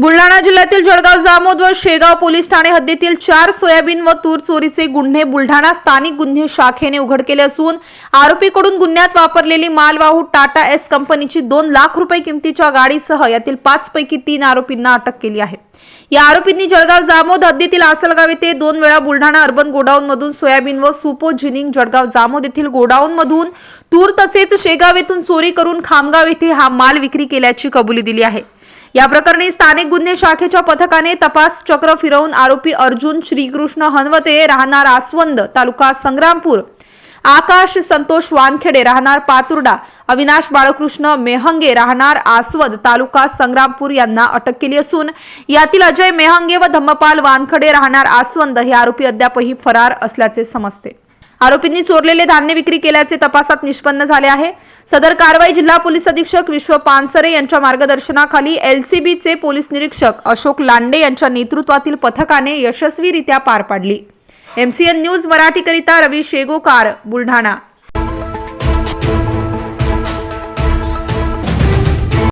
बुलढाणा जिल्ह्यातील जळगाव जामोद व शेगाव पोलीस ठाणे हद्दीतील चार सोयाबीन व तूर चोरीचे गुन्हे बुलढाणा स्थानिक गुन्हे शाखेने उघड केले असून आरोपीकडून गुन्ह्यात वापरलेली मालवाहू टाटा एस कंपनीची दोन लाख रुपये किमतीच्या गाडीसह यातील पाच पैकी तीन आरोपींना अटक केली आहे. या आरोपींनी जळगाव जामोद हद्दीतील आसलगाव येथे दोन वेळा बुलढाणा अर्बन गोडाऊन मधून सोयाबीन व सुपो जिनिंग जळगाव जामोद येथील गोडाऊन मधून तूर तसेच शेगाव येथून चोरी करून खामगाव येथे हा माल विक्री केल्याची कबुली दिली आहे. या प्रकरणी स्थानिक गुन्हे शाखेच्या पथकाने तपास चक्र फिरवून आरोपी अर्जुन श्रीकृष्ण हनवते राहणार आसवंद तालुका संग्रामपूर आकाश संतोष वानखेडे राहणार पातुर्डा अविनाश बाळकृष्ण मेहंगे राहणार आसवद तालुका संग्रामपूर यांना अटक केली असून यातील अजय मेहंगे व धम्मपाल वानखडे राहणार आसवंद हे आरोपी अद्यापही फरार असल्याचे समजते. आरोपींनी चोरलेले धान्य विक्री केल्याचे तपासात निष्पन्न झाले आहे. सदर कारवाई जिल्हा पोलीस अधीक्षक विश्व पानसरे यांच्या मार्गदर्शनाखाली एलसीबीचे पोलीस निरीक्षक अशोक लांडे यांच्या नेतृत्वातील पथकाने यशस्वीरित्या पार पाडली. एमसीएन न्यूज मराठीकरिता रवी शेगोकार बुलढाणा.